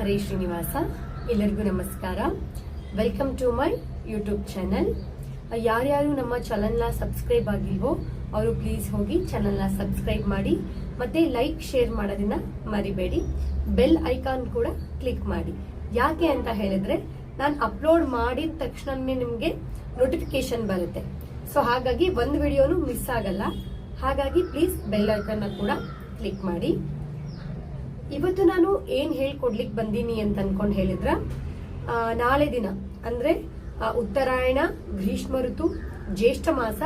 ಹರೇ ಶ್ರೀನಿವಾಸ, ಎಲ್ಲರಿಗೂ ನಮಸ್ಕಾರ. Welcome to my YouTube channel ಯಾರ್ಯಾರು ನಮ್ಮ ಚಾನಲ್ನ ಸಬ್ಸ್ಕ್ರೈಬ್ ಆಗಿಲ್ವೋ, ಅವರು ಪ್ಲೀಸ್ ಹೋಗಿ ಚಾನಲ್ನ ಸಬ್ಸ್ಕ್ರೈಬ್ ಮಾಡಿ, ಮತ್ತೆ ಲೈಕ್ ಶೇರ್ ಮಾಡೋದನ್ನ ಮರಿಬೇಡಿ. ಬೆಲ್ ಐಕಾನ್ ಕೂಡ ಕ್ಲಿಕ್ ಮಾಡಿ. ಯಾಕೆ ಅಂತ ಹೇಳಿದ್ರೆ, ನಾನು ಅಪ್ಲೋಡ್ ಮಾಡಿದ ತಕ್ಷಣನೇ ನಿಮಗೆ ನೋಟಿಫಿಕೇಶನ್ ಬರುತ್ತೆ. ಸೊ ಹಾಗಾಗಿ ಒಂದು ವಿಡಿಯೋನು ಮಿಸ್ ಆಗಲ್ಲ. ಹಾಗಾಗಿ ಪ್ಲೀಸ್ ಬೆಲ್ ಐಕಾನ್ ಕೂಡ ಕ್ಲಿಕ್ ಮಾಡಿ. ಇವತ್ತು ನಾನು ಏನ್ ಹೇಳ್ಕೊಡ್ಲಿಕ್ಕೆ ಬಂದೀನಿ ಅಂತ ಅನ್ಕೊಂಡು ಹೇಳಿದ್ರ ನಾಳೆ ದಿನ, ಅಂದ್ರೆ ಉತ್ತರಾಯಣ, ಗ್ರೀಷ್ಮ ಋತು, ಜ್ಯೇಷ್ಠ ಮಾಸ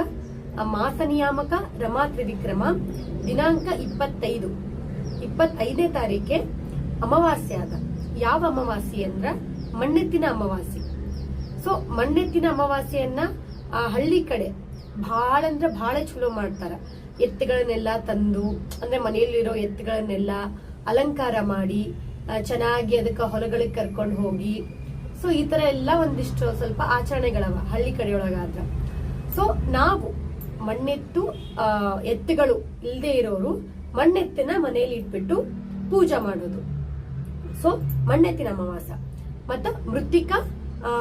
ಮಾಸ ನಿಯಾಮಕ, ರಮಾ ತ್ರಿವಿಕ್ರಮ, ದಿನಾಂಕ ಇಪ್ಪತ್ತೈದು. ಇಪ್ಪತ್ತೈದನೇ ತಾರೀಕೆ ಅಮಾವಾಸ್ಯೆ ಆದ. ಯಾವ ಅಮಾವಾಸ್ಯೆ ಅಂದ್ರ, ಮಣ್ಣೆತ್ತಿನ ಅಮಾವಾಸ್ಯೆ. ಸೊ, ಮಣ್ಣೆತ್ತಿನ ಅಮಾವಾಸ್ಯೆಯನ್ನ, ಆ, ಹಳ್ಳಿ ಕಡೆ ಬಹಳ ಅಂದ್ರೆ ಬಹಳ ಚಲೋ ಮಾಡ್ತಾರ. ಎತ್ತುಗಳನ್ನೆಲ್ಲ ತಂದು, ಅಂದ್ರೆ ಮನೆಯಲ್ಲಿರೋ ಎತ್ತುಗಳನ್ನೆಲ್ಲ ಅಲಂಕಾರ ಮಾಡಿ ಚೆನ್ನಾಗಿ ಅದಕ್ಕೆ ಹೊಲಗಳಿಗೆ ಕರ್ಕೊಂಡು ಹೋಗಿ. ಸೊ ಈ ತರ ಎಲ್ಲ ಒಂದಿಷ್ಟು ಸ್ವಲ್ಪ ಆಚರಣೆಗಳವ ಹಳ್ಳಿ ಕಡೆಯೊಳಗಾದ್ರ. ಸೊ ನಾವು ಮಣ್ಣೆತ್ತು ಎತ್ತುಗಳು ಇಲ್ಲದೆ ಇರೋರು ಮಣ್ಣೆತ್ತಿನ ಮನೆಯಲ್ಲಿ ಇಟ್ಬಿಟ್ಟು ಪೂಜೆ ಮಾಡೋದು. ಸೊ ಮಣ್ಣೆತ್ತಿನ ಅಮಾವಾಸ ಮತ್ತ ಮೃತ್ತಿಕ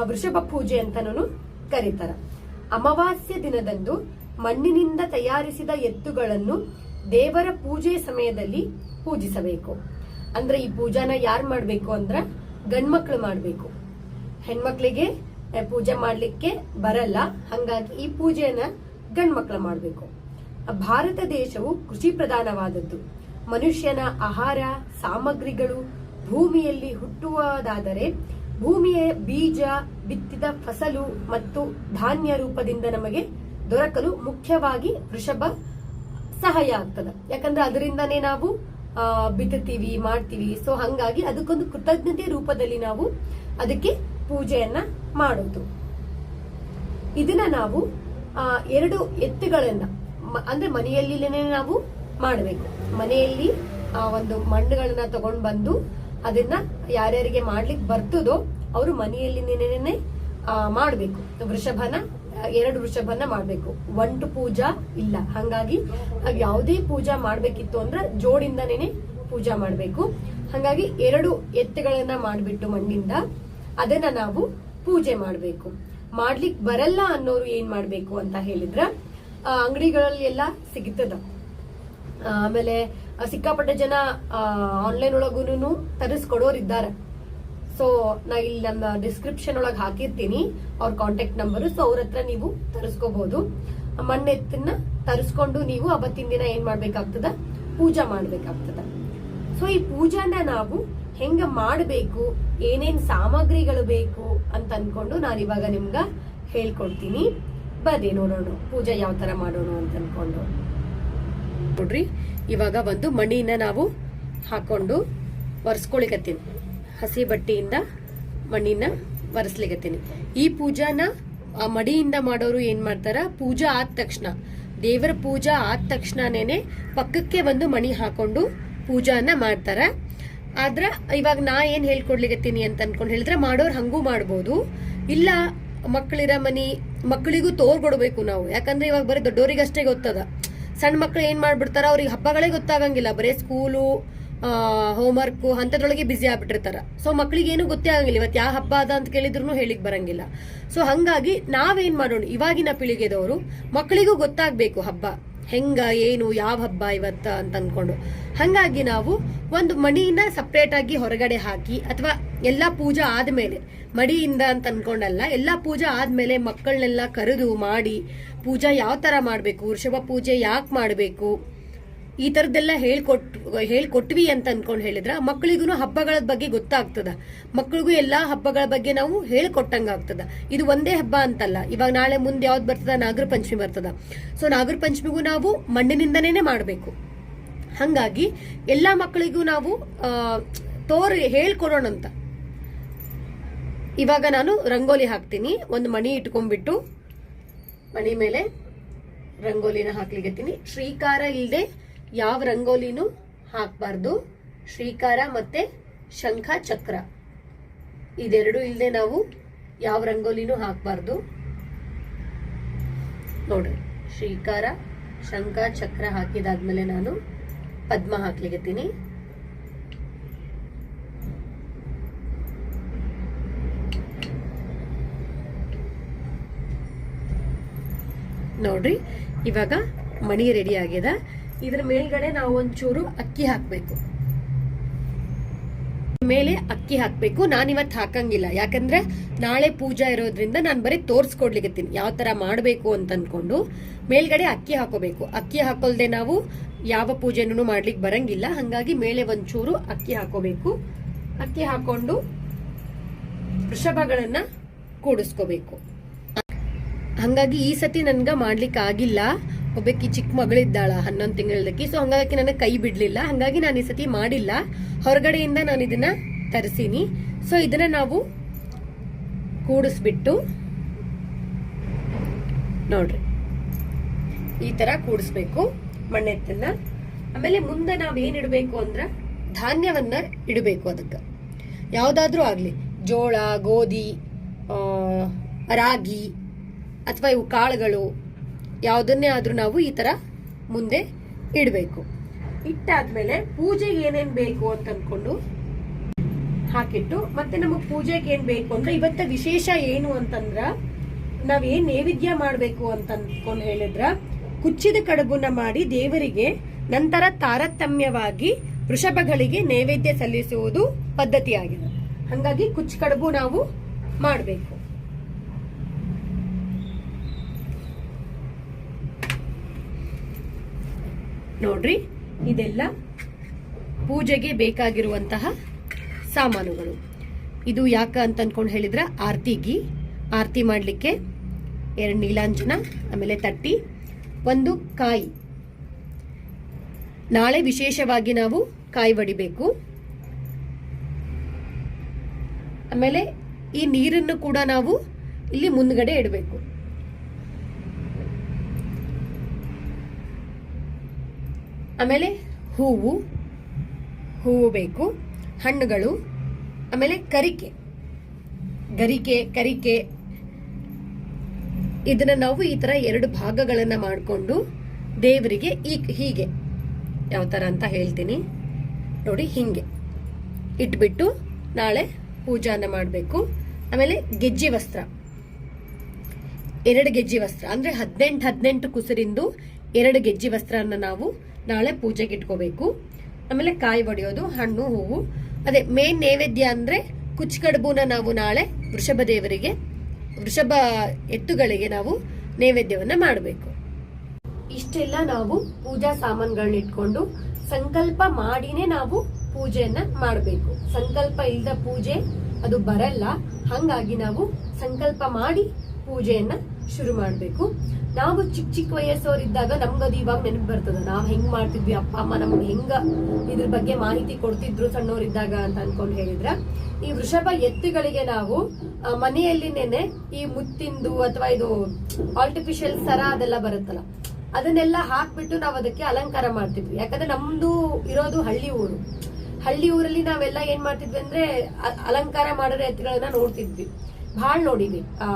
ವೃಷಭ ಪೂಜೆ ಅಂತಾನು ಕರೀತಾರ. ಅಮಾವಾಸ್ಯ ದಿನದಂದು ಮಣ್ಣಿನಿಂದ ತಯಾರಿಸಿದ ಎತ್ತುಗಳನ್ನು ದೇವರ ಪೂಜೆ ಸಮಯದಲ್ಲಿ ಪೂಜಿಸಬೇಕು. ಅಂದ್ರೆ ಈ ಪೂಜಾನ ಯಾರು ಮಾಡ್ಬೇಕು ಅಂದ್ರ ಗಂಡ್ಮಕ್ಳು ಮಾಡ್ಬೇಕು. ಹೆಣ್ಮಕ್ಳಿಗೆ ಪೂಜೆ ಮಾಡ್ಲಿಕ್ಕೆ ಬರಲ್ಲ, ಹಂಗಾಗಿ ಈ ಪೂಜೆಯನ್ನ ಗಂಡ್ಮಕ್ಳು ಮಾಡ್ಬೇಕು. ಭಾರತ ದೇಶವು ಕೃಷಿ ಪ್ರಧಾನವಾದದ್ದು. ಮನುಷ್ಯನ ಆಹಾರ, ಸಾಮಗ್ರಿಗಳು ಭೂಮಿಯಲ್ಲಿ ಹುಟ್ಟುವುದಾದರೆ ಭೂಮಿಯ ಬೀಜ, ಬಿತ್ತಿದ ಫಸಲು ಮತ್ತು ಧಾನ್ಯ ರೂಪದಿಂದ ನಮಗೆ ದೊರಕಲು ಮುಖ್ಯವಾಗಿ ವೃಷಭ ಸಹಾಯ ಆಗ್ತದ. ಯಾಕಂದ್ರೆ ಅದರಿಂದನೇ ನಾವು ಬಿತ್ತುತ್ತೀವಿ ಮಾಡ್ತೀವಿ. ಸೊ ಹಂಗಾಗಿ ಅದಕ್ಕೊಂದು ಕೃತಜ್ಞತೆ ರೂಪದಲ್ಲಿ ನಾವು ಅದಕ್ಕೆ ಪೂಜೆಯನ್ನ ಮಾಡೋದು. ಇದನ್ನ ನಾವು ಎರಡು ಎತ್ತುಗಳನ್ನ ಅಂದ್ರೆ ಮನೆಯಲ್ಲಿನೇ ನಾವು ಮಾಡಬೇಕು. ಮನೆಯಲ್ಲಿ ಆ, ಒಂದು ಮಣ್ಣುಗಳನ್ನ ತಗೊಂಡ್ ಬಂದು ಅದನ್ನ ಯಾರ್ಯಾರಿಗೆ ಮಾಡ್ಲಿಕ್ಕೆ ಬರ್ತದೋ ಅವರು ಮನೆಯಲ್ಲಿ ಮಾಡಬೇಕು. ವೃಷಭನ ಎರಡು ವೃಷಭನ್ನ ಮಾಡ್ಬೇಕು. ಒಂಟು ಪೂಜಾ ಇಲ್ಲ. ಹಂಗಾಗಿ ಯಾವುದೇ ಪೂಜಾ ಮಾಡ್ಬೇಕಿತ್ತು ಅಂದ್ರೆ ಜೋಡಿಂದನೇ ಪೂಜಾ ಮಾಡ್ಬೇಕು. ಹಂಗಾಗಿ ಎರಡು ಎತ್ತುಗಳನ್ನ ಮಾಡ್ಬಿಟ್ಟು ಮಣ್ಣಿಂದ ಅದನ್ನ ನಾವು ಪೂಜೆ ಮಾಡ್ಬೇಕು. ಮಾಡ್ಲಿಕ್ಕೆ ಬರಲ್ಲ ಅನ್ನೋರು ಏನ್ ಮಾಡ್ಬೇಕು ಅಂತ ಹೇಳಿದ್ರ ಅಂಗಡಿಗಳಲ್ಲಿ ಎಲ್ಲ ಸಿಗ್ತದ. ಆಮೇಲೆ ಸಿಕ್ಕಾಪಟ್ಟೆ ಜನ ಆನ್ಲೈನ್ ಒಳಗೂನು ತರಿಸ್ಕೊಡೋರಿದ್ದಾರೆ. ಸೊ ನಾ ಇಲ್ಲಿ ನನ್ನ ಡಿಸ್ಕ್ರಿಪ್ಷನ್ ಒಳಗೆ ಹಾಕಿರ್ತೀನಿ, ಅವ್ರ ಕಾಂಟ್ಯಾಕ್ಟ್ ನಂಬರ್ ಸೊ ಅವ್ರ ಹತ್ರ ನೀವು ತರಿಸ್ಕೋಬಹುದು ಮಣ್ಣೆತ್ತನ್ನ ತರಿಸ್ಕೊಂಡು ನೀವು ಅವತ್ತಿನ ದಿನ ಏನ್ ಮಾಡ್ಬೇಕಾಗ್ತದ? ಪೂಜಾ ಮಾಡ್ಬೇಕಾಗ್ತದ. ಸೊ ಈ ಪೂಜಾನ ನಾವು ಹೆಂಗ ಮಾಡಬೇಕು, ಏನೇನ್ ಸಾಮಗ್ರಿಗಳು ಬೇಕು ಅಂತ ಅನ್ಕೊಂಡು ನಾನು ಇವಾಗ ನಿಮ್ಗ ಹೇಳ್ಕೊಡ್ತೀನಿ. ಬದೇ ನೋಡೋಣ, ಪೂಜೆ ಯಾವ ತರ ಮಾಡೋಣ ಅಂತ ಅನ್ಕೊಂಡು. ನೋಡ್ರಿ, ಇವಾಗ ಒಂದು ಮಣ್ಣಿನ ನಾವು ಹಾಕೊಂಡು ಒರೆಸ್ಕೊಳಿಕತ್ತೀನಿ. ಹಸಿ ಬಟ್ಟೆಯಿಂದ ಮಣ್ಣಿನ ಒರೆಸ್ಲಿಗತ್ತೀನಿ ಈ ಪೂಜಾನ, ಆ ಮಡಿಯಿಂದ ಮಾಡೋರು ಏನ್ ಮಾಡ್ತಾರ? ಪೂಜಾ ಆದ ತಕ್ಷಣ. ದೇವರ ಪೂಜಾ ಆದ ತಕ್ಷಣನೇನೆ ಪಕ್ಕಕ್ಕೆ ಒಂದು ಮಣಿ ಹಾಕೊಂಡು ಪೂಜಾನ ಮಾಡ್ತಾರ. ಆದ್ರ, ಇವಾಗ ನಾ ಏನ್ ಹೇಳ್ಕೊಡ್ಲಿಗತ್ತೀನಿ ಅಂತ ಅನ್ಕೊಂಡು ಹೇಳಿದ್ರೆ ಮಾಡೋರು ಹಂಗೂ ಮಾಡ್ಬೋದು. ಇಲ್ಲ ಮಕ್ಕಳಿರ ಮನಿ ಮಕ್ಕಳಿಗೂ ತೋರ್ಕೊಡ್ಬೇಕು ನಾವು. ಯಾಕಂದ್ರೆ ಇವಾಗ ಬರೀ ದೊಡ್ಡೋರಿಗಷ್ಟೇ ಗೊತ್ತದ. ಸಣ್ಣ ಮಕ್ಳು ಏನ್ ಮಾಡ್ಬಿಡ್ತಾರ? ಅವ್ರಿಗೆ ಹಬ್ಬಗಳೇ ಗೊತ್ತಾಗಂಗಿಲ್ಲ. ಬರೀ ಸ್ಕೂಲು ಹೋಮ್ವರ್ಕ್ ಹಂತದೊಳಗೆ ಬಿಸಿ ಆಗ್ಬಿಟ್ಟಿರ್ತಾರ. ಸೊ ಮಕ್ಕಳಿಗೆ ಏನು ಗೊತ್ತೇ ಆಗಂಗಿಲ್ಲ. ಇವತ್ತು ಯಾವ ಹಬ್ಬ ಅದ ಅಂತ ಕೇಳಿದ್ರು ಹೇಳಿಕ್ ಬರಂಗಿಲ್ಲ. ಸೊ ಹಂಗಾಗಿ ನಾವೇನ್ ಮಾಡೋಣ? ಇವಾಗಿನ ಪೀಳಿಗೆದವರು ಮಕ್ಕಳಿಗೂ ಗೊತ್ತಾಗ್ಬೇಕು ಹಬ್ಬ. ಹೆಂಗ, ಏನು, ಯಾವ ಹಬ್ಬ ಇವತ್ತ ಅಂತ ಅಂದ್ಕೊಂಡು ಹಂಗಾಗಿ ನಾವು ಒಂದು ಮಣಿನ ಸಪ್ರೇಟ್ ಆಗಿ ಹೊರಗಡೆ ಹಾಕಿ ಅಥವಾ ಎಲ್ಲಾ ಪೂಜಾ ಆದ್ಮೇಲೆ, ಮಡಿಯಿಂದ ಅಂತ ಅನ್ಕೊಂಡಲ್ಲ, ಎಲ್ಲಾ ಪೂಜಾ ಆದ್ಮೇಲೆ ಮಕ್ಕಳನ್ನೆಲ್ಲ ಕರೆದು ಮಾಡಿ ಪೂಜಾ ಯಾವ ತರ ಮಾಡ್ಬೇಕು? ವೃಷಭ ಪೂಜೆ ಯಾಕೆ ಮಾಡ್ಬೇಕು? ಈ ತರದ್ದೆಲ್ಲ ಹೇಳ್ಕೊಟ್ ಹೇಳ್ಕೊಟ್ವಿ ಅಂತ ಅನ್ಕೊಂಡು ಹೇಳಿದ್ರ ಮಕ್ಕಳಿಗೂ ಹಬ್ಬಗಳ ಬಗ್ಗೆ ಗೊತ್ತಾಗ್ತದ. ಮಕ್ಕಳಿಗೂ ಎಲ್ಲಾ ಹಬ್ಬಗಳ ಬಗ್ಗೆ ನಾವು ಹೇಳ್ಕೊಟ್ಟಂಗ ಆಗ್ತದ. ಇದು ಒಂದೇ ಹಬ್ಬ ಅಂತಲ್ಲ. ಇವಾಗ ನಾಳೆ ಮುಂದೆ ಯಾವ್ದು ಬರ್ತದ? ನಾಗರ ಪಂಚಮಿ ಬರ್ತದ. ಸೊ ನಾಗರ ಪಂಚಮಿಗೂ ನಾವು ಮಣ್ಣಿನಿಂದನೇ ಮಾಡಬೇಕು. ಹಂಗಾಗಿ ಎಲ್ಲಾ ಮಕ್ಕಳಿಗೂ ನಾವು ತೋರಿ ಹೇಳ್ಕೊಡೋಣ ಅಂತ ಇವಾಗ ನಾನು ರಂಗೋಲಿ ಹಾಕ್ತೀನಿ. ಒಂದು ಮಣಿ ಇಟ್ಕೊಂಡ್ಬಿಟ್ಟು, ಮಣಿ ಮೇಲೆ ರಂಗೋಲಿನ ಹಾಕ್ಲಿಕ್ಕೆ ಶ್ರೀಕಾರ ಇಲ್ಲದೆ ಯಾವ ರಂಗೋಲಿನೂ ಹಾಕಬಾರ್ದು. ಶ್ರೀಕಾರ ಮತ್ತು ಶಂಖ ಚಕ್ರ ಇದೆರಡು ಇಲ್ಲದೆ ನಾವು ಯಾವ ರಂಗೋಲಿನೂ ಹಾಕಬಾರ್ದು. ನೋಡ್ರಿ ಶ್ರೀಕಾರ ಶಂಖ ಚಕ್ರ ಹಾಕಿದಾದ್ಮೇಲೆ ನಾನು ಪದ್ಮ ಹಾಕ್ಲಿಕ್ಕೆ ನೋಡ್ರಿ, ಇವಾಗ ಮಣಿ ರೆಡಿ ಆಗಿದೆ. ಇದ್ರ ಮೇಲ್ಗಡೆ ನಾವು ಒಂಚೂರು ಅಕ್ಕಿ ಹಾಕ್ಬೇಕು. ಮೇಲೆ ಅಕ್ಕಿ ಹಾಕ್ಬೇಕು. ನಾನು ಇವತ್ತು ಹಾಕಂಗಿಲ್ಲ. ಯಾಕಂದ್ರೆ ನಾಳೆ ಪೂಜಾ ಇರೋದ್ರಿಂದ ನಾನು ಬರೀ ತೋರ್ಸ್ಕೊಡ್ಲಿಕತ್ತೀನಿ ಯಾವ ತರ ಮಾಡಬೇಕು ಅಂತ ಅನ್ಕೊಂಡು ಮೇಲ್ಗಡೆ ಅಕ್ಕಿ ಹಾಕೋಬೇಕು. ಅಕ್ಕಿ ಹಾಕೋಲ್ದೆ ನಾವು ಯಾವ ಪೂಜೆನೂ ಮಾಡ್ಲಿಕ್ಕೆ ಬರಂಗಿಲ್ಲ. ಹಂಗಾಗಿ ಮೇಲೆ ಒಂಚೂರು ಅಕ್ಕಿ ಹಾಕೋಬೇಕು. ಅಕ್ಕಿ ಹಾಕೊಂಡು ವೃಷಭಗಳನ್ನ ಕೂಡಿಸ್ಕೋಬೇಕು. ಹಂಗಾಗಿ ಈ ಸತಿ ನನ್ಗ ಮಾಡ್ಲಿಕ್ಕೆ ಆಗಿಲ್ಲ ಒಬ್ಬಾಕಿ ಚಿಕ್ಕ ಮಗಳಿದ್ದಾಳ, ಹನ್ನೊಂದು ತಿಂಗಳದಕ್ಕೆ. ಸೊ ಹಂಗಾಗಿ ನನಗೆ ಕೈ ಬಿಡ್ಲಿಲ್ಲ. ಹಂಗಾಗಿ ನಾನು ಈ ಸತಿ ಮಾಡಿಲ್ಲ. ಹೊರಗಡೆಯಿಂದ ನಾನು ಇದನ್ನ ತರಿಸೀನಿ. ಸೊ ಇದನ್ನ ನಾವು ಕೂಡಿಸ್ಬಿಟ್ಟು ನೋಡ್ರಿ. ಈ ತರ ಕೂಡಿಸ್ಬೇಕು ಮಣ್ಣೆತ್ತನ್ನ. ಆಮೇಲೆ ಮುಂದೆ ನಾವ್ ಏನ್ ಇಡಬೇಕು ಅಂದ್ರ ಧಾನ್ಯವನ್ನ ಇಡಬೇಕು ಅದಕ್ಕೆ. ಯಾವ್ದಾದ್ರೂ ಆಗ್ಲಿ. ಜೋಳ, ಗೋಧಿ ರಾಗಿ, ಅಥವಾ ಇವು ಕಾಳುಗಳು ಯಾವುದನ್ನೇ ಆದರೂ ನಾವು ಈ ತರ ಮುಂದೆ ಇಡಬೇಕು. ಇಟ್ಟಾದ್ಮೇಲೆ ಪೂಜೆಗೆ ಏನೇನ್ ಬೇಕು ಅಂತ ಅನ್ಕೊಂಡು ಹಾಕಿಟ್ಟು ಮತ್ತೆ ನಮಗೆ ಪೂಜೆಗೆ ಏನು ಬೇಕು ಅಂದ್ರೆ ಇವತ್ತ ವಿಶೇಷ ಏನು ಅಂತಂದ್ರ ನಾವ್ ಏನ್ ನೈವೇದ್ಯ ಮಾಡಬೇಕು ಅಂತ ಅಂದ್ಕೊಂಡು ಹೇಳಿದ್ರ ಕುಚ್ಚಿದ ಕಡುಬುನ ಮಾಡಿ ದೇವರಿಗೆ ನಂತರ ತಾರತಮ್ಯವಾಗಿ ವೃಷಭಗಳಿಗೆ ನೈವೇದ್ಯ ಸಲ್ಲಿಸುವುದು ಪದ್ಧತಿಯಾಗಿದೆ. ಹಂಗಾಗಿ ಕುಚ್ಚು ಕಡುಬು ನಾವು ಮಾಡಬೇಕು. ನೋಡ್ರಿ, ಇದೆಲ್ಲ ಪೂಜೆಗೆ ಬೇಕಾಗಿರುವಂತಹ ಸಾಮಾನುಗಳು. ಇದು ಯಾಕ ಅಂತ ಅನ್ಕೊಂಡು ಹೇಳಿದ್ರೆ ಆರ್ತಿಗಿ ಆರತಿ ಮಾಡಲಿಕ್ಕೆ ಎರಡು ನೀಲಾಂಜನ, ಆಮೇಲೆ ತಟ್ಟಿ, ಒಂದು ಕಾಯಿ. ನಾಳೆ ವಿಶೇಷವಾಗಿ ನಾವು ಕಾಯಿ ಒಡಿಬೇಕು ಆಮೇಲೆ ಈ ನೀರನ್ನು ಕೂಡ ನಾವು ಇಲ್ಲಿ ಮುಂದ್ಗಡೆ ಇಡಬೇಕು. ಆಮೇಲೆ ಹೂವು ಹೂವು ಬೇಕು, ಹಣ್ಣುಗಳು, ಆಮೇಲೆ ಕರಿಕೆ. ಗರಿಕೆ, ಕರಿಕೆ. ಇದನ್ನ ನಾವು ಈ ತರ ಎರಡು ಭಾಗಗಳನ್ನ ಮಾಡಿಕೊಂಡು ದೇವರಿಗೆ ಈ ಹೀಗೆ. ಯಾವ ತರ ಅಂತ ಹೇಳ್ತೀನಿ. ನೋಡಿ ಹಿಂಗೆ. ಇಟ್ಬಿಟ್ಟು ನಾಳೆ ಪೂಜಾನ ಮಾಡಬೇಕು. ಆಮೇಲೆ ಗೆಜ್ಜೆ ವಸ್ತ್ರ. ಎರಡು ಗೆಜ್ಜೆ ವಸ್ತ್ರ. ಅಂದ್ರೆ ಹದಿನೆಂಟು ಹದಿನೆಂಟು ಕುಸರಿಂದು ಎರಡು ಗೆಜ್ಜೆ ವಸ್ತ್ರನ ನಾವು ನಾಳೆ ಪೂಜೆಗೆ ಇಟ್ಕೋಬೇಕು. ಆಮೇಲೆ ಕಾಯಿ ಒಡೆಯೋದು, ಹಣ್ಣು, ಹೂವು. ಅದೇ ಮೇನ್ ನೈವೇದ್ಯ ಅಂದ್ರೆ ಕುಚ್ ಕಡುಬುನ ನಾವು ನಾಳೆ ವೃಷಭ ದೇವರಿಗೆ, ವೃಷಭ ಎತ್ತುಗಳಿಗೆ ನಾವು ನೈವೇದ್ಯವನ್ನ ಮಾಡಬೇಕು. ಇಷ್ಟೆಲ್ಲ ನಾವು ಪೂಜಾ ಸಾಮಾನುಗಳನ್ನ ಇಟ್ಕೊಂಡು ಸಂಕಲ್ಪ ಮಾಡಿನೇ ನಾವು ಪೂಜೆಯನ್ನ ಮಾಡಬೇಕು. ಸಂಕಲ್ಪ ಇಲ್ಲದ ಪೂಜೆ ಅದು ಬರಲ್ಲ. ಹಂಗಾಗಿ ನಾವು ಸಂಕಲ್ಪ ಮಾಡಿ ಪೂಜೆಯನ್ನ ಶುರು ಮಾಡಬೇಕು. ನಾವು ಚಿಕ್ಕ ಚಿಕ್ಕ ವಯಸ್ಸವರಿದ್ದಾಗ ನಮ್ಗದು ಇವಾಗ ನೆನಪು ಬರ್ತದ. ನಾವ್ ಹೆಂಗ್ ಮಾಡ್ತಿದ್ವಿ, ಅಪ್ಪ, ಅಮ್ಮ ನಮ್ಗೆ ಹೆಂಗ ಇದ್ರ ಬಗ್ಗೆ ಮಾಹಿತಿ ಕೊಡ್ತಿದ್ರು ಸಣ್ಣವರಿದ್ದಾಗ ಅಂತ ಅನ್ಕೊಂಡ್ ಹೇಳಿದ್ರ. ಈ ವೃಷಭ ಎತ್ತುಗಳಿಗೆ ನಾವು ಮನೆಯಲ್ಲಿನೇನೆ ಈ ಮುತ್ತಿಂದು ಅಥವಾ ಇದು ಆರ್ಟಿಫಿಷಿಯಲ್ ಸರ ಅದೆಲ್ಲ ಬರುತ್ತಲ್ಲ, ಅದನ್ನೆಲ್ಲ ಹಾಕ್ಬಿಟ್ಟು ನಾವು ಅದಕ್ಕೆ ಅಲಂಕಾರ ಮಾಡ್ತಿದ್ವಿ. ಯಾಕಂದ್ರೆ ನಮ್ದು ಇರೋದು ಹಳ್ಳಿ ಊರು. ಹಳ್ಳಿ ಊರಲ್ಲಿ ನಾವೆಲ್ಲ ಏನ್ ಮಾಡ್ತಿದ್ವಿ ಅಂದ್ರೆ ಅಲಂಕಾರ ಮಾಡಿರೋ ಎತ್ತುಗಳನ್ನ ನೋಡ್ತಿದ್ವಿ. ಬಹಳ ನೋಡಿದ್ವಿ, ಆ,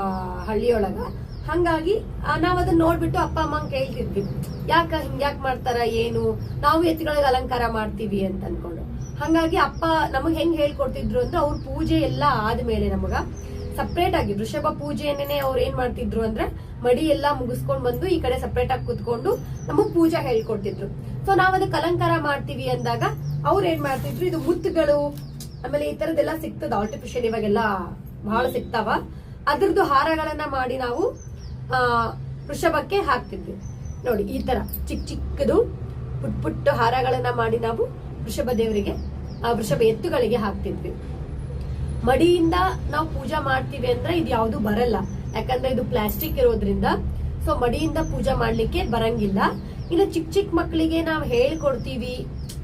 ಹಳ್ಳಿಯೊಳಗ. ಹಂಗಾಗಿ ನಾವ್ ಅದನ್ನ ನೋಡ್ಬಿಟ್ಟು ಅಪ್ಪ, ಅಮ್ಮ ಕೇಳ್ತಿದ್ವಿ. ಯಾಕ ಹಿಂಗ್ಯಾಕ್ ಮಾಡ್ತಾರ, ಏನು? ನಾವು ಎತ್ತುಗಳಿಗೆ ಅಲಂಕಾರ ಮಾಡ್ತೀವಿ ಅಂತ ಅನ್ಕೊಂಡು. ಹಂಗಾಗಿ ಅಪ್ಪ ನಮಗ್ ಹೆಂಗ್ ಹೇಳ್ಕೊಡ್ತಿದ್ರು ಅಂದ್ರೆ ಅವ್ರ ಪೂಜೆ ಎಲ್ಲ ಆದ್ಮೇಲೆ ನಮಗ ಸಪ್ರೇಟ್ ಆಗಿ ವೃಷಭ ಪೂಜೆಯನ್ನೇ ಅವ್ರು ಏನ್ ಮಾಡ್ತಿದ್ರು ಅಂದ್ರೆ ಮಡಿ ಎಲ್ಲಾ ಮುಗಿಸ್ಕೊಂಡ್ ಬಂದು ಈ ಕಡೆ ಸಪ್ರೇಟ್ ಆಗಿ ಕುತ್ಕೊಂಡು ನಮಗ್ ಪೂಜಾ ಹೇಳ್ಕೊಡ್ತಿದ್ರು. ಸೊ ನಾವ್ ಅದಕ್ಕೆ ಅಲಂಕಾರ ಮಾಡ್ತೀವಿ ಅಂದಾಗ ಅವ್ರ ಏನ್ ಮಾಡ್ತಿದ್ರು, ಇದು ಮುತ್ತುಗಳು, ಆಮೇಲೆ ಈ ತರದೆಲ್ಲ ಸಿಗ್ತದ ಆರ್ಟಿಫಿಷಿಯಲ್ ಇವಾಗೆಲ್ಲ ಬಹಳ ಸಿಗ್ತಾವ. ಅದ್ರದ್ದು ಹಾರಗಳನ್ನ ಮಾಡಿ ನಾವು ವೃಷಭಕ್ಕೆ ಹಾಕ್ತಿದ್ವಿ. ನೋಡಿ, ಈ ತರ ಚಿಕ್ಕ ಚಿಕ್ಕದು ಪುಟ್ ಪುಟ್ಟ ಹಾರಗಳನ್ನ ಮಾಡಿ ನಾವು ವೃಷಭ ದೇವರಿಗೆ, ಆ ವೃಷಭ ಎತ್ತುಗಳಿಗೆ ಹಾಕ್ತಿದ್ವಿ. ಮಡಿಯಿಂದ ನಾವು ಪೂಜಾ ಮಾಡ್ತೀವಿ ಅಂದ್ರೆ ಇದು ಯಾವುದು ಬರಲ್ಲ. ಯಾಕಂದ್ರೆ ಇದು ಪ್ಲಾಸ್ಟಿಕ್ ಇರೋದ್ರಿಂದ, ಸೊ ಮಡಿಯಿಂದ ಪೂಜಾ ಮಾಡ್ಲಿಕ್ಕೆ ಬರಂಗಿಲ್ಲ. ಇನ್ನು ಚಿಕ್ಕ ಚಿಕ್ಕ ಮಕ್ಕಳಿಗೆ ನಾವು ಹೇಳ್ಕೊಡ್ತೀವಿ.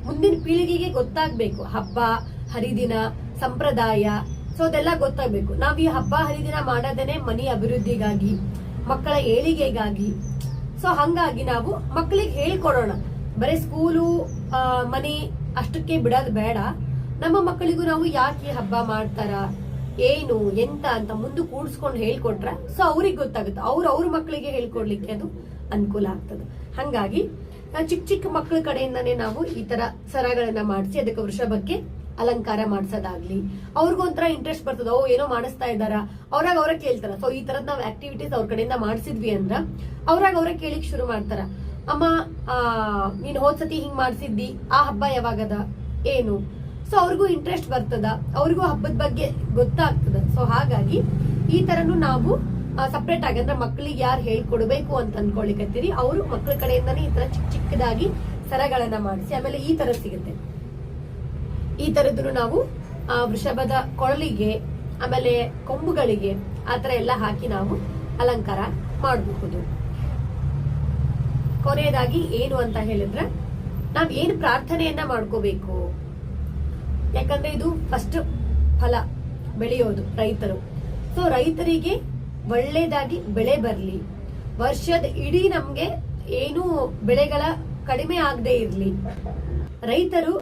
ಮುಂದಿನ ಪೀಳಿಗೆಗೆ ಗೊತ್ತಾಗ್ಬೇಕು. ಹಬ್ಬ, ಹರಿದಿನ, ಸಂಪ್ರದಾಯ, ಸೊ ಅದೆಲ್ಲ ಗೊತ್ತಾಗ್ಬೇಕು. ನಾವು ಈ ಹಬ್ಬ, ಹರಿದಿನ ಮಾಡೋದೇನೆ ಮನಿ ಅಭಿವೃದ್ಧಿಗಾಗಿ ಮಕ್ಕಳ ಏಳಿಗೆಗಾಗಿ. ಸೊ ಹಂಗಾಗಿ ನಾವು ಮಕ್ಕಳಿಗೆ ಹೇಳ್ಕೊಡೋಣ. ಬರೀ ಸ್ಕೂಲು ಮನೆ ಅಷ್ಟಕ್ಕೆ ಬಿಡೋದು ಬೇಡ. ನಮ್ಮ ಮಕ್ಕಳಿಗೂ ನಾವು ಯಾಕೆ ಹಬ್ಬ ಮಾಡ್ತಾರ, ಏನು, ಎಂತ ಅಂತ ಮುಂದೆ ಕೂಡ್ಸ್ಕೊಂಡು ಹೇಳ್ಕೊಟ್ರೆ ಸೊ ಅವ್ರಿಗೆ ಗೊತ್ತಾಗುತ್ತೆ. ಅವ್ರು ಅವ್ರ ಮಕ್ಕಳಿಗೆ ಹೇಳ್ಕೊಡ್ಲಿಕ್ಕೆ ಅದು ಅನುಕೂಲ ಆಗ್ತದೆ. ಹಂಗಾಗಿ ಚಿಕ್ಕ ಚಿಕ್ಕ ಮಕ್ಕಳ ಕಡೆಯಿಂದಾನೇ ನಾವು ಈ ತರ ಸರಗಳನ್ನ ಮಾಡಿಸಿ, ಅದಕ್ಕೆ ವೃಷಭಕ್ಕೆ ಅಲಂಕಾರ ಮಾಡ್ಸೋದಾಗ್ಲಿ ಅವ್ರಿಗೊಂಥರ ಇಂಟ್ರೆಸ್ಟ್ ಬರ್ತದ. ಓ, ಏನೋ ಮಾಡಿಸ್ತಾ ಇದ್ದಾರ? ಅವ್ರಾಗ ಅವ್ರ ಕೇಳ್ತಾರ. ಸೊ ಈ ತರದ್ ನಾವು ಆಕ್ಟಿವಿಟೀಸ್ ಅವ್ರ ಕಡೆಯಿಂದ ಮಾಡಿಸಿದ್ವಿ ಅಂದ್ರ, ಅವ್ರಾಗ ಅವ್ರ ಕೇಳಿಕ್ ಶುರು ಮಾಡ್ತಾರ. ಅಮ್ಮ ನೀನ್ ಹೋದ್ಸತಿ ಹಿಂಗ್ ಮಾಡ್ಸಿದ್ದಿ? ಆ ಹಬ್ಬ ಯಾವಾಗದ? ಏನು? ಸೊ ಅವ್ರಿಗೂ ಇಂಟ್ರೆಸ್ಟ್ ಬರ್ತದ. ಅವ್ರಿಗೂ ಹಬ್ಬದ ಬಗ್ಗೆ ಗೊತ್ತಾಗ್ತದ. ಸೊ ಹಾಗಾಗಿ ಈ ತರನು ನಾವು ಸಪ್ರೇಟ್ ಆಗಿ, ಅಂದ್ರೆ ಮಕ್ಕಳಿಗೆ ಯಾರು ಹೇಳ್ಕೊಡ್ಬೇಕು ಅಂತ ಅನ್ಕೊಳಿಕತ್ತೀರಿ. ಅವರು ಮಕ್ಕಳ ಕಡೆಯಿಂದಾನೇ ಈ ತರ ಚಿಕ್ಕ ಚಿಕ್ಕದಾಗಿ ಸರಗಳನ್ನ ಮಾಡಿಸಿ, ಆಮೇಲೆ ಈ ತರ ಸಿಗುತ್ತೆ. ಈ ತರದ್ದು ನಾವು ವೃಷಭದ ಕೊಳಲಿಗೆ, ಆಮೇಲೆ ಕೊಂಬುಗಳಿಗೆ ಆತರ ಎಲ್ಲ ಹಾಕಿ ನಾವು ಅಲಂಕಾರ ಮಾಡಬಹುದು. ಕೊನೆಯದಾಗಿ ಏನು ಅಂತ ಹೇಳಿದ್ರೆ, ನಾವ್ ಏನ್ ಪ್ರಾರ್ಥನೆಯನ್ನ ಮಾಡ್ಕೋಬೇಕು? ಯಾಕಂದ್ರೆ ಇದು ಫಸ್ಟ್ ಫಲ ಬೆಳೆಯೋದು ರೈತರು. ಸೊ ರೈತರಿಗೆ ಒಳ್ಳೇದಾಗಿ ಬೆಳೆ ಬರ್ಲಿ. ವರ್ಷದ ಇಡೀ ನಮ್ಗೆ ಏನು ಬೆಳೆಗಳ ಕಡಿಮೆ ಆಗದೆ ಇರ್ಲಿ. ರೈತರು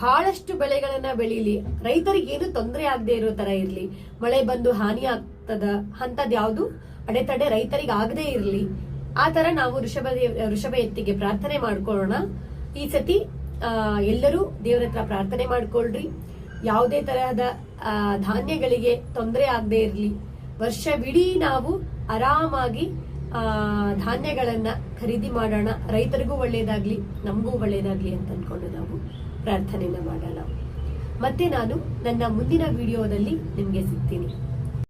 ಬಹಳಷ್ಟು ಬೆಳೆಗಳನ್ನ ಬೆಳೀಲಿ. ರೈತರಿಗೆ ಏನು ತೊಂದರೆ ಆಗದೆ ಇರೋ ತರ ಇರಲಿ. ಮಳೆ ಬಂದು ಹಾನಿ ಆಗ್ತದ ಅಂತದ್ ಯಾವ್ದು ಅಡೆತಡೆ ರೈತರಿಗೆ ಆಗದೆ ಇರಲಿ. ಆ ತರ ನಾವು ಋಷಭ ಋಷಭ ಎತ್ತಿಗೆ ಪ್ರಾರ್ಥನೆ ಮಾಡ್ಕೊಳ್ಳೋಣ. ಈ ಸತಿ ಆ, ಎಲ್ಲರೂ ದೇವರ ಹತ್ರ ಪ್ರಾರ್ಥನೆ ಮಾಡ್ಕೊಳ್ರಿ. ಯಾವುದೇ ತರಹದ ಧಾನ್ಯಗಳಿಗೆ ತೊಂದರೆ ಆಗದೆ ಇರಲಿ. ವರ್ಷವಿಡೀ ನಾವು ಆರಾಮಾಗಿ ಆ ಧಾನ್ಯಗಳನ್ನ ಖರೀದಿ ಮಾಡೋಣ. ರೈತರಿಗೂ ಒಳ್ಳೇದಾಗ್ಲಿ ನಮಗೂ ಒಳ್ಳೇದಾಗ್ಲಿ ಅಂತ ಅನ್ಕೊಂಡು ನಾವು ಪ್ರಾರ್ಥನೆಯನ್ನ ಮಾಡೋಣ ಮತ್ತೆ ನಾನು ನನ್ನ ಮುಂದಿನ ವಿಡಿಯೋದಲ್ಲಿ ನಿಮಗೆ ಸಿಗ್ತೀನಿ.